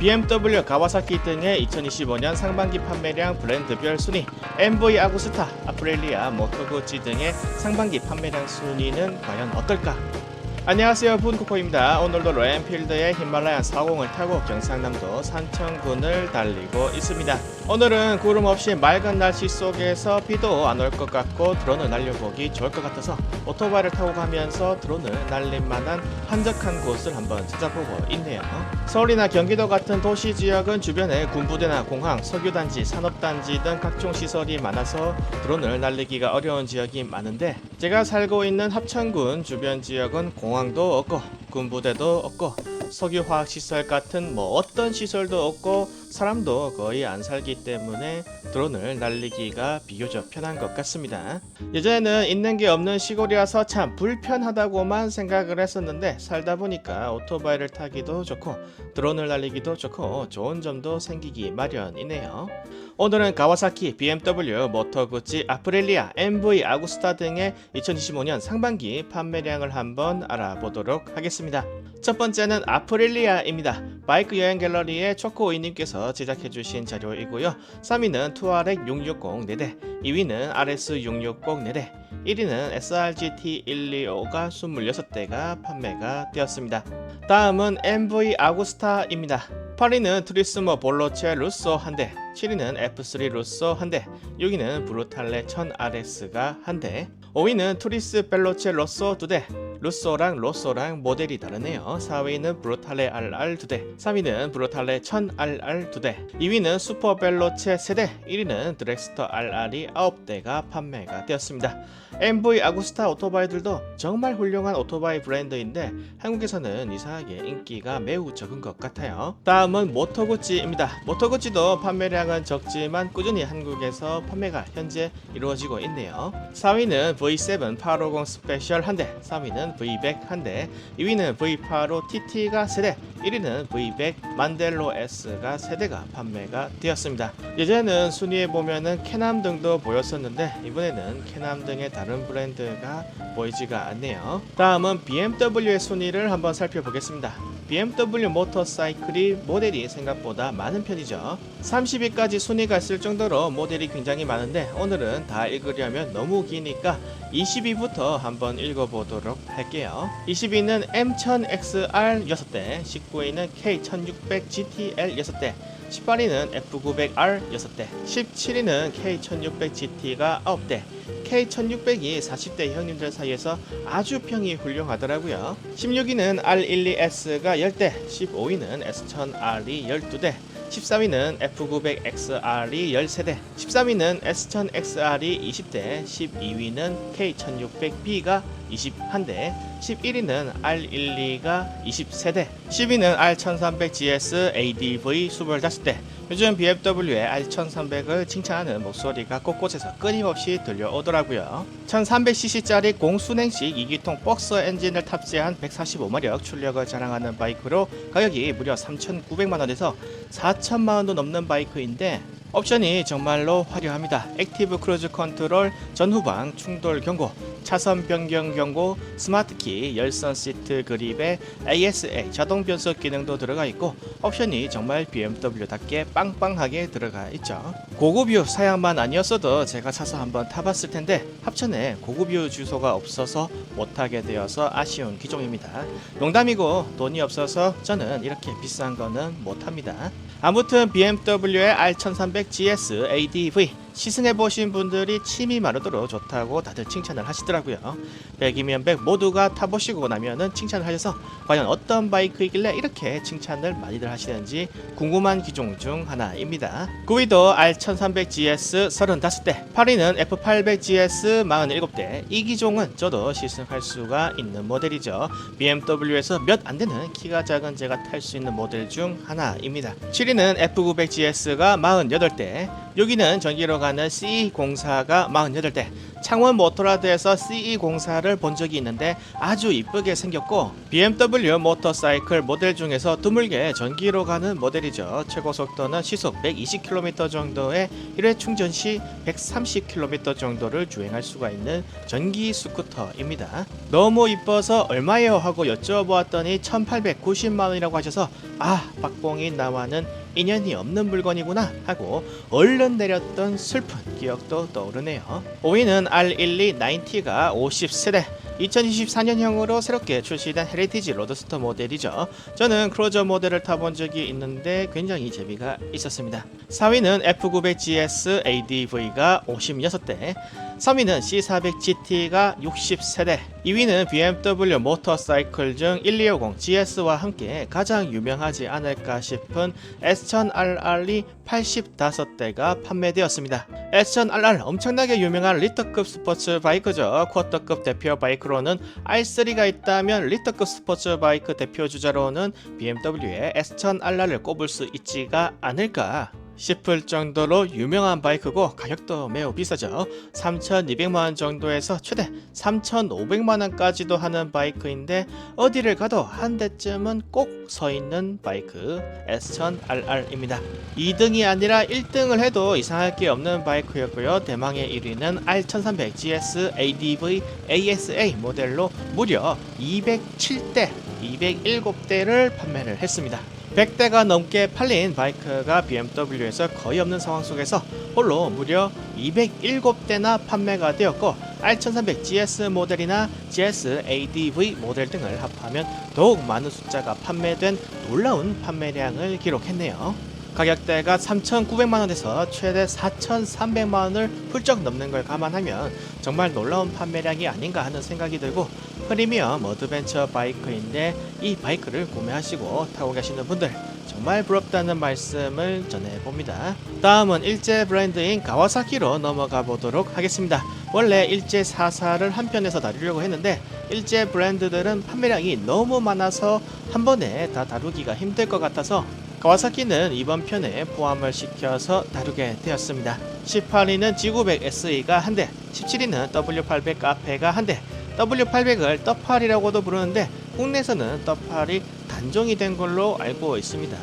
BMW, 가와사키 등의 2025년 상반기 판매량 브랜드별 순위, MV 아구스타, 아프렐리아, 모토구치 등의 상반기 판매량 순위는 과연 어떨까? 안녕하세요 분코코입니다. 오늘도 로엔필드의 히말라얀 40을 타고 경상남도 산청군을 달리고 있습니다. 오늘은 구름 없이 맑은 날씨 속에서 비도 안 올 것 같고 드론을 날려보기 좋을 것 같아서 오토바이를 타고 가면서 드론을 날릴 만한 한적한 곳을 한번 찾아보고 있네요. 서울이나 경기도 같은 도시 지역은 주변에 군부대나 공항, 석유단지, 산업단지 등 각종 시설이 많아서 드론을 날리기가 어려운 지역이 많은데 제가 살고 있는 합천군 주변 지역은 공항도 없고 군부대도 없고 석유화학 시설 같은 뭐 어떤 시설도 없고 사람도 거의 안 살기 때문에 드론을 날리기가 비교적 편한 것 같습니다. 예전에는 있는 게 없는 시골이라서 참 불편하다고만 생각을 했었는데 살다 보니까 오토바이를 타기도 좋고 드론을 날리기도 좋고 좋은 점도 생기기 마련이네요. 오늘은 가와사키, BMW, 모터구치, 아프렐리아, MV, 아구스타 등의 2025년 상반기 판매량을 한번 알아보도록 하겠습니다. 첫 번째는 아프렐리아입니다. 바이크 여행 갤러리의 초코이님께서 제작해주신 자료이고요. 3위는 투아렉 660 4대, 2위는 RS 660 4대, 1위는 SRGT 125가 26대가 판매가 되었습니다. 다음은 MV 아구스타입니다. 8위는 트리스모 볼로체 루소 1대, 7위는 F3 루소 1대, 6위는 브루탈레 1000RS가 1대, 5위는 투리스 벨로체 로소 2대, 루소랑 로소랑 모델이 다르네요. 4위는 브루탈레 RR 2대, 3위는 브루탈레 1000RR 2대, 2위는 슈퍼 벨로체 3대, 1위는 드렉스터 RR이 9대가 판매가 되었습니다. MV 아구스타 오토바이들도 정말 훌륭한 오토바이 브랜드인데 한국에서는 이상하게 인기가 매우 적은 것 같아요. 다음은 모토구찌입니다. 모토구찌도 판매량은 적지만 꾸준히 한국에서 판매가 현재 이루어지고 있네요. 4위는 V7 850 스페셜 한 대, 3위는 V100 한 대, 2위는 V85 TT가 3대, 1위는 V100 만델로 S가 3대가 판매가 되었습니다. 예전에는 순위에 보면은 캐남 등도 보였었는데 이번에는 캐남 등의 다른 브랜드가 보이지가 않네요. 다음은 BMW의 순위를 한번 살펴보겠습니다. BMW 모터사이클이 모델이 생각보다 많은 편이죠. 30위까지 순위가 있을 정도로 모델이 굉장히 많은데 오늘은 다 읽으려면 너무 기니까 20위부터 한번 읽어보도록 할게요. 20위는 M1000XR 6대, 19위는 K1600GTL 6대, 18위는 F900R 6대, 17위는 K1600GT가 9대, K1600이 40대 형님들 사이에서 아주 평이 훌륭하더라고요. 16위는 R12S가 10대, 15위는 S1000R이 12대, 14위는 F900XR이 13대, 13위는 S1000XR이 20대, 12위는 K1600B가 21대, 11위는 R12가 20세대, 10위는 R1300GS ADV 25대. 요즘 BMW의 R1300을 칭찬하는 목소리가 곳곳에서 끊임없이 들려오더라고요. 1300cc짜리 공순행식 2기통 박스 엔진을 탑재한 145마력 출력을 자랑하는 바이크로 가격이 무려 3,900만원에서 4천만원도 넘는 바이크인데 옵션이 정말로 화려합니다. 액티브 크루즈 컨트롤, 전후방 충돌 경고, 차선 변경 경고, 스마트키, 열선 시트 그립에 ASA 자동 변속 기능도 들어가 있고 옵션이 정말 BMW답게 빵빵하게 들어가 있죠. 고급유 사양만 아니었어도 제가 차서 한번 타봤을 텐데 합천에 고급유 주소가 없어서 못 타게 되어서 아쉬운 기종입니다. 농담이고 돈이 없어서 저는 이렇게 비싼 거는 못 합니다. 아무튼 BMW의 R1300 GS ADV 시승해 보신 분들이 침이 마르도록 좋다고 다들 칭찬을 하시더라고요. 100이면 100 모두가 타보시고 나면은 칭찬을 하셔서 과연 어떤 바이크이길래 이렇게 칭찬을 많이들 하시는지 궁금한 기종 중 하나입니다. 9위도 R1300GS 35대, 8위는 F800GS 47대. 이 기종은 저도 시승할 수가 있는 모델이죠. BMW에서 몇 안 되는 키가 작은 제가 탈 수 있는 모델 중 하나입니다. 7위는 F900GS가 48대, 여기는 전기로 들어가는 CE 공사가 48대, 창원 모토라드에서 CE 공사를 본 적이 있는데 아주 이쁘게 생겼고 BMW 모터사이클 모델 중에서 드물게 전기로 가는 모델이죠. 최고 속도는 시속 120km 정도의 1회 충전 시 130km 정도를 주행할 수가 있는 전기 스쿠터입니다. 너무 이뻐서 얼마예요 하고 여쭤보았더니 1890만 원이라고 하셔서 아 박봉이 나와는 인연이 없는 물건이구나 하고 얼른 내렸던 슬픈 기억도 떠오르네요. 5위는 R12 90가 50세대 2024년형으로 새롭게 출시된 헤리티지 로드스터 모델이죠. 저는 크루저 모델을 타본 적이 있는데 굉장히 재미가 있었습니다. 4위는 F900GS ADV가 56대, 3위는 C400GT가 60세대, 2위는 BMW 모터사이클 중 1250 GS와 함께 가장 유명하지 않을까 싶은 S1000RR이 85대가 판매되었습니다. S1000RR 엄청나게 유명한 리터급 스포츠 바이크죠. 쿼터급 대표 바이크로는 R3가 있다면 리터급 스포츠 바이크 대표 주자로는 BMW의 S1000RR을 꼽을 수 있지가 않을까 싶을 정도로 유명한 바이크고 가격도 매우 비싸죠. 3,200만원 정도에서 최대 3,500만원까지도 하는 바이크인데 어디를 가도 한 대쯤은 꼭 서 있는 바이크 S1000RR입니다. 2등이 아니라 1등을 해도 이상할 게 없는 바이크였고요. 대망의 1위는 R1300GS ADV ASA 모델로 무려 207대, 207대를 판매를 했습니다. 100대가 넘게 팔린 바이크가 BMW에서 거의 없는 상황 속에서 홀로 무려 207대나 판매가 되었고 R1300 GS 모델이나 GS ADV 모델 등을 합하면 더욱 많은 숫자가 판매된 놀라운 판매량을 기록했네요. 가격대가 3,900만원에서 최대 4,300만원을 훌쩍 넘는 걸 감안하면 정말 놀라운 판매량이 아닌가 하는 생각이 들고 프리미엄 어드벤처 바이크인데 이 바이크를 구매하시고 타고 계시는 분들 정말 부럽다는 말씀을 전해봅니다. 다음은 일제 브랜드인 가와사키로 넘어가 보도록 하겠습니다. 원래 일제 사사를 한 편에서 다루려고 했는데 일제 브랜드들은 판매량이 너무 많아서 한 번에 다 다루기가 힘들 것 같아서 가와사키는 이번 편에 포함을 시켜서 다루게 되었습니다. 18위는 G900 SE가 한 대, 17위는 W800 카페가 한 대, W800을 떠팔이라고도 부르는데 국내에서는 떠팔이 단종이 된 걸로 알고 있습니다.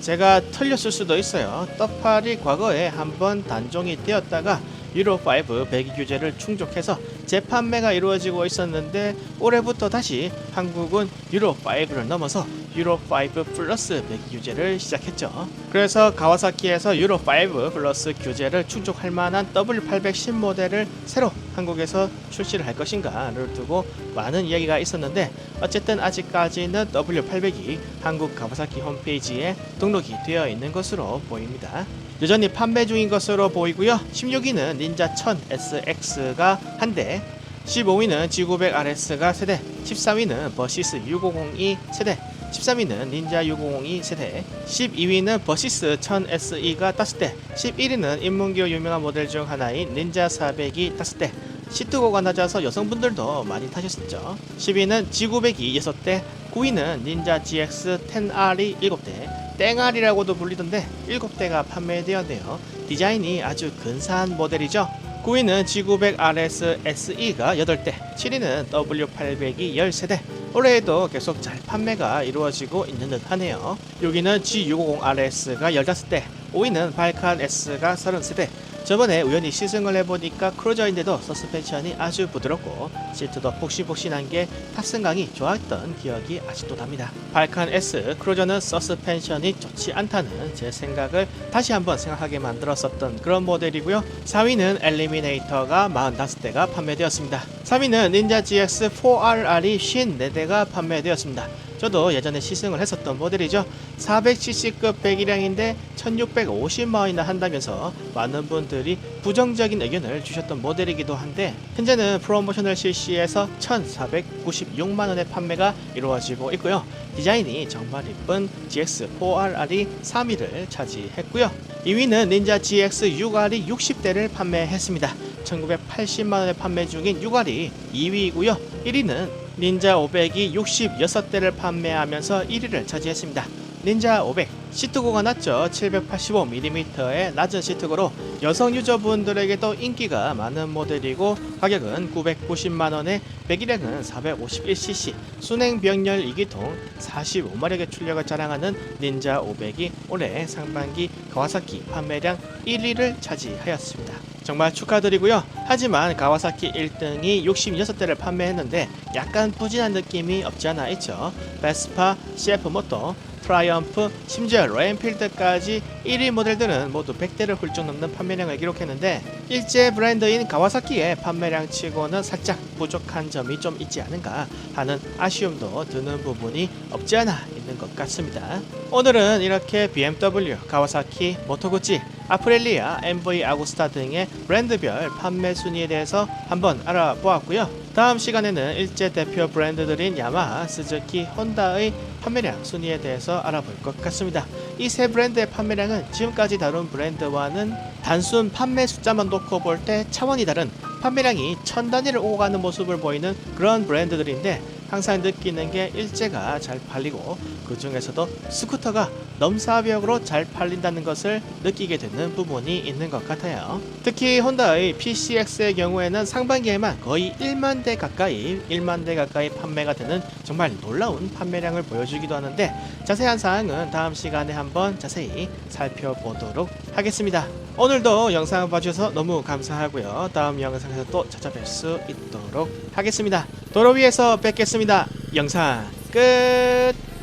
제가 틀렸을 수도 있어요. 떠팔이 과거에 한번 단종이 되었다가 유로5 배기 규제를 충족해서 재판매가 이루어지고 있었는데 올해부터 다시 한국은 유로5를 넘어서 유로5 플러스 배기 규제를 시작했죠. 그래서 가와사키에서 유로5 플러스 규제를 충족할 만한 W800 신모델을 새로 한국에서 출시를 할 것인가를 두고 많은 이야기가 있었는데 어쨌든 아직까지는 W800이 한국 가와사키 홈페이지에 등록이 되어 있는 것으로 보입니다. 여전히 판매 중인 것으로 보이고요. 16위는 닌자 1000 SX가 한 대, 15위는 G900RS가 세대, 14위는 버시스 6002 세대, 13위는 닌자 6002 세대, 12위는 버시스 1000SE가 5대, 11위는 인문교 유명한 모델 중 하나인 닌자 400이 5대, 시트고가 낮아서 여성분들도 많이 타셨었죠. 10위는 G900이 6대, 9위는 닌자 GX10R이 7대, 땡알이라고도 불리던데 7대가 판매되었네요. 디자인이 아주 근사한 모델이죠. 9위는 G900RS SE가 8대, 7위는 W800이 13대. 올해에도 계속 잘 판매가 이루어지고 있는 듯 하네요. 6위는 G650RS가 15대, 5위는 발칸 S가 33대. 저번에 우연히 시승을 해보니까 크루저인데도 서스펜션이 아주 부드럽고 시트도 폭신폭신한 게 탑승감이 좋았던 기억이 아직도 납니다. 발칸 S 크루저는 서스펜션이 좋지 않다는 제 생각을 다시 한번 생각하게 만들었었던 그런 모델이고요. 4위는 엘리미네이터가 45대가 판매되었습니다. 3위는 닌자 GX 4RR이 54대가 판매되었습니다. 저도 예전에 시승을 했었던 모델이죠. 400cc급 배기량인데 1650만원이나 한다면서 많은 분들이 부정적인 의견을 주셨던 모델이기도 한데 현재는 프로모션을 실시해서 1496만원의 판매가 이루어지고 있고요. 디자인이 정말 이쁜 GX4RR이 3위를 차지했고요. 2위는 닌자 GX6R이 60대를 판매했습니다. 1980만원에 판매 중인 6R이 2위이고요. 1위는 닌자 500이 66대를 판매하면서 1위를 차지했습니다. 닌자 500 시트고가 낮죠 785mm의 낮은 시트고로 여성 유저분들에게도 인기가 많은 모델이고 가격은 990만원에 배기량은 451cc 순행 병렬 2기통 45마력의 출력을 자랑하는 닌자 500이 올해 상반기 가와사키 판매량 1위를 차지하였습니다. 정말 축하드리고요. 하지만 가와사키 1등이 66대를 판매했는데 약간 부진한 느낌이 없지 않아 있죠. 베스파, CF 모터, 트라이엄프, 심지어 로엔필드까지 1위 모델들은 모두 100대를 훌쩍 넘는 판매량을 기록했는데 일제 브랜드인 가와사키의 판매량 치고는 살짝 부족한 점이 좀 있지 않은가 하는 아쉬움도 드는 부분이 없지 않아 있는 것 같습니다. 오늘은 이렇게 BMW, 가와사키, 모토구치, 아프렐리아, MV 아구스타 등의 브랜드별 판매 순위에 대해서 한번 알아보았고요. 다음 시간에는 일제 대표 브랜드들인 야마하, 스즈키, 혼다의 판매량 순위에 대해서 알아볼 것 같습니다. 이 세 브랜드의 판매량은 지금까지 다룬 브랜드와는 단순 판매 숫자만 놓고 볼 때 차원이 다른 판매량이 천 단위를 오고 가는 모습을 보이는 그런 브랜드들인데 항상 느끼는 게 일제가 잘 팔리고 그 중에서도 스쿠터가 넘사벽으로 잘 팔린다는 것을 느끼게 되는 부분이 있는 것 같아요. 특히 혼다의 PCX의 경우에는 상반기에만 거의 1만 대 가까이 1만 대 가까이 판매가 되는 정말 놀라운 판매량을 보여주기도 하는데 자세한 사항은 다음 시간에 한번 자세히 살펴보도록 하겠습니다. 오늘도 영상 봐주셔서 너무 감사하고요. 다음 영상에서 또 찾아뵐 수 있도록 하겠습니다. 도로 위에서 뵙겠습니다. 영상 끝!